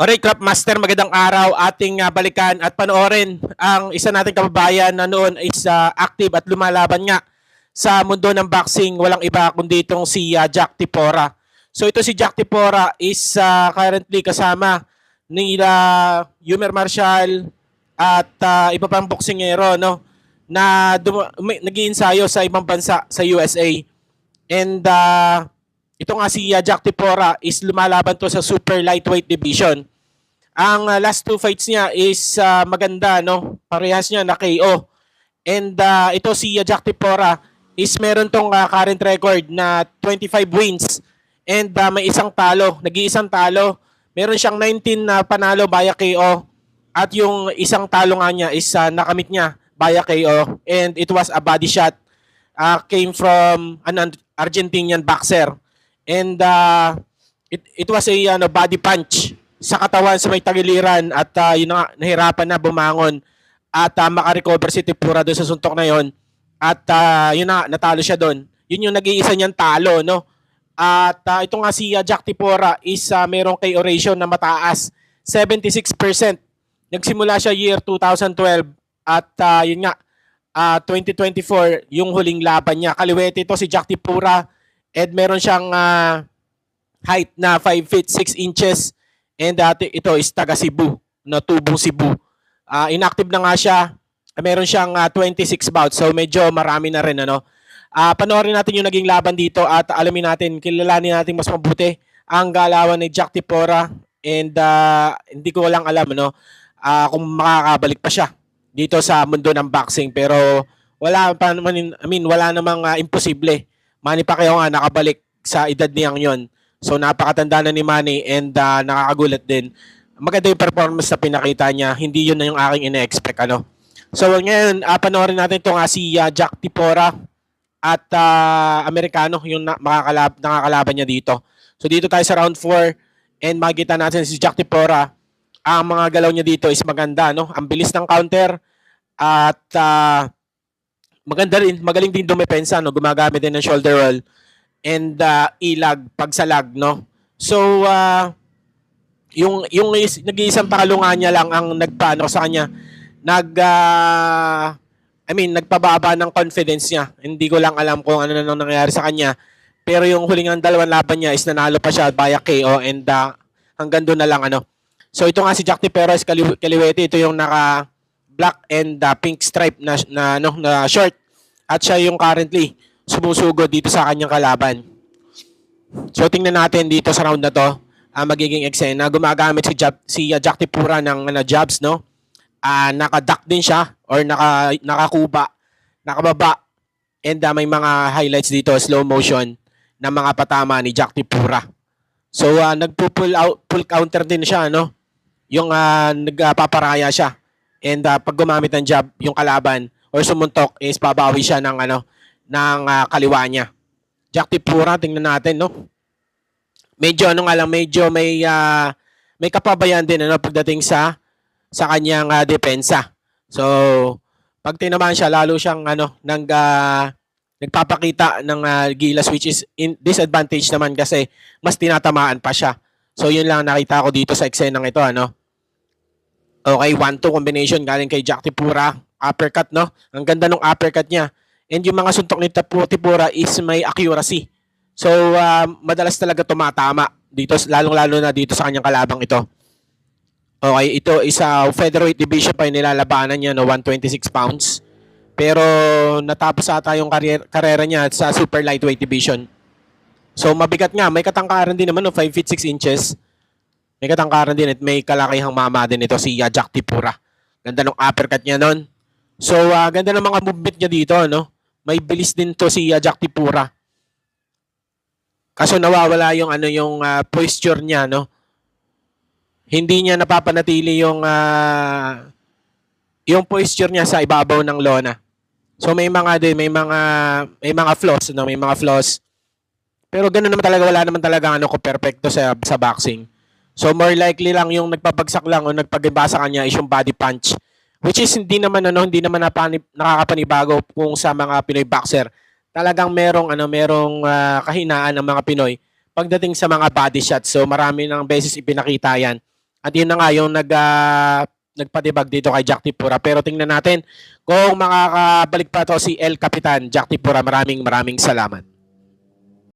Alright, Crop Master, magandang araw. Ating ah, balikan at panoorin ang isa nating kababayan na noon is ah, active at lumalaban nga sa mundo ng boxing. Walang iba kundi itong si ah, Jack Tipora. So ito si Jack Tipora is ah, currently kasama ni uh, Yumer Marshall at ah, iba pang boksingero no na nag-iinsayo sa ibang bansa sa USA. And ah, ito nga si ah, Jack Tipora is lumalaban to sa super lightweight division. Ang uh, last two fights niya is uh, maganda, no? Parehas niya na KO. And uh, ito si uh, Jack Tipora is meron tong uh, current record na 25 wins and uh, may isang talo, nag-iisang talo. Meron siyang 19 na panalo via KO at yung isang talo nga niya is uh, nakamit niya via KO and it was a body shot uh, came from an Argentinian boxer and uh, it, it was a ano, body punch sa katawan sa may tagiliran at uh, yun na nahirapan na bumangon at uh, makarecover si Tipura doon sa suntok na yon at uh, yun na natalo siya doon. Yun yung nag-iisa niyang talo no? At uh, ito nga si uh, Jack Tipura is uh, merong KO ratio na mataas. 76% nagsimula siya year 2012 at uh, yun nga ah, 2024 yung huling laban niya. Kaliwete ito si Jack Tipura and meron siyang ah, height na 5 feet 6 inches. And dati ito is taga Cebu na tubong Cebu. Ah, inactive na nga siya. Meron siyang ah, 26 bouts. So medyo marami na rin ano. Ah, panoorin natin yung naging laban dito at alamin natin kilalanin natin mas mabuti ang galawan ni Jack Tipora. And ah, hindi ko lang alam ano ah, kung makakabalik pa siya dito sa mundo ng boxing. Pero wala pa naman I mean wala namang ah, imposible Manny Pacquiao nga nakabalik sa edad niyang yon So napakatanda na ni Manny and ah, nakakagulat din. Maganda yung performance na pinakita niya. Hindi yun na yung aking ine-expect ano. So ngayon, uh, panoorin natin itong uh, si ah, Jack Tipora at ah, Amerikano yung na- makakalab nakakalaban niya dito. So dito tayo sa round 4 and makikita natin si Jack Tipora. Ang mga galaw niya dito is maganda no. Ang bilis ng counter at ah, maganda rin, magaling din dumepensa no. Gumagamit din ng shoulder roll and uh, ilag pagsalag no? So uh, yung yung is, nag-iisang pakalungan niya lang ang nagpaano sa kanya. Nag uh, I mean nagpababa ng confidence niya. Hindi ko lang alam kung ano na nang nangyayari sa kanya. Pero yung huling ng dalawang laban niya is nanalo pa siya via KO and uh, hanggang doon na lang ano? So ito nga si Jack Kali- Kaliwete. Ito yung naka black and uh, pink stripe na na ano na short at siya yung currently sumusugod dito sa kanyang kalaban. So tingnan natin dito sa round na to, ang magiging eksena. Gumagamit si, Jab, si uh, Jack Tipura ng ano, jabs, no? Ah, naka-duck din siya or naka, nakakuba, nakababa. And uh, may mga highlights dito, slow motion, na mga patama ni Jack Tipura. So uh, nagpo-pull out, pull counter din siya, no? Yung uh, nagpaparaya siya. And uh, pag gumamit ng jab, yung kalaban or sumuntok is babawi siya ng ano, ng ah, kaliwa niya. Jack Tipura, tingnan natin, no? Medyo ano nga lang, medyo may ah, may kapabayan din ano pagdating sa sa kanyang ah, depensa. So, pag tinamaan siya lalo siyang ano nang ah, nagpapakita ng ah, gilas which is in disadvantage naman kasi mas tinatamaan pa siya. So, yun lang nakita ko dito sa eksenang ito, ano? Okay, 1-2 combination galing kay Jack Tipura. Uppercut, no? Ang ganda ng uppercut niya. And yung mga suntok ni Tipura is may accuracy. So, ah, madalas talaga tumatama dito, lalong-lalo na dito sa kanyang kalabang ito. Okay, ito is a featherweight division pa yung nilalabanan niya, no, 126 pounds. Pero natapos ata yung karyer, karera niya sa super lightweight division. So, mabigat nga. May katangkaran din naman, no, 5 feet 6 inches. May katangkaran din at may kalakihang mama din ito si Jack Tipura. Ganda ng uppercut niya nun. So, ah, ganda ng mga movement niya dito, no? May bilis din to si ah, Jack Tipura. Kaso nawawala yung ano yung ah, posture niya, no? Hindi niya napapanatili yung ah, yung posture niya sa ibabaw ng lona. So may mga din, may mga may mga flaws, no? May mga flaws. Pero ganoon naman talaga wala naman talaga ano ko perfecto sa sa boxing. So more likely lang yung nagpapagsak lang o nagpagiba sa kanya is yung body punch. Which is hindi naman ano, hindi naman napani, nakakapanibago kung sa mga Pinoy boxer. Talagang merong ano, merong ah, kahinaan ng mga Pinoy pagdating sa mga body shots. So marami ng beses ipinakita 'yan At yun na nga yung nag, ah, nagpadibag dito kay Jack Tipura. Pero tingnan natin kung makakabalik pa to si El Capitan Jack Tipura. Maraming maraming salamat.